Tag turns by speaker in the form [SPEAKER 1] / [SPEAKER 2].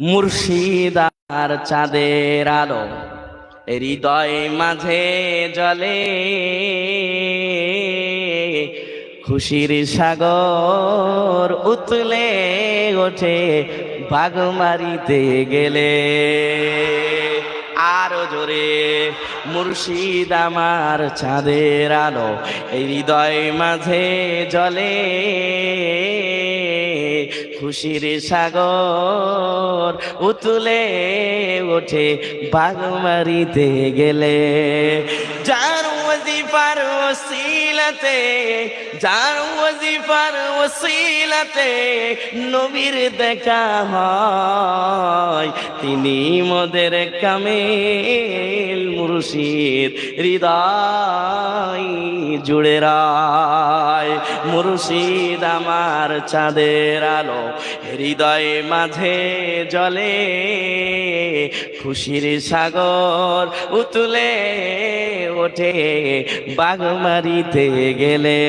[SPEAKER 1] মুর্শিদার চাঁদের আলো, হৃদয় মাঝে জলে খুশির সাগর উতলে ওঠে বাগমারিতে গেলে। আরও জোরে মুর্শিদ আমার চাঁদের আলো, হৃদয় মাঝে জলে খুশির সাগর উতুলে ওঠে বাগমারিতে গেলে। যার ওজিফার ওসিলাতে, যার ওজিফার ওসিলাতে নবীর দেখা হয়, তিনি মোদের কামেল মুর্শিদ, হৃদয় জুড়ে রায়। মুর্শিদ আমার চাঁদের আলো, হৃদয়ে মাঝে জলে খুশির সাগর উতুলে ওঠে বাগমারিতে গেলে।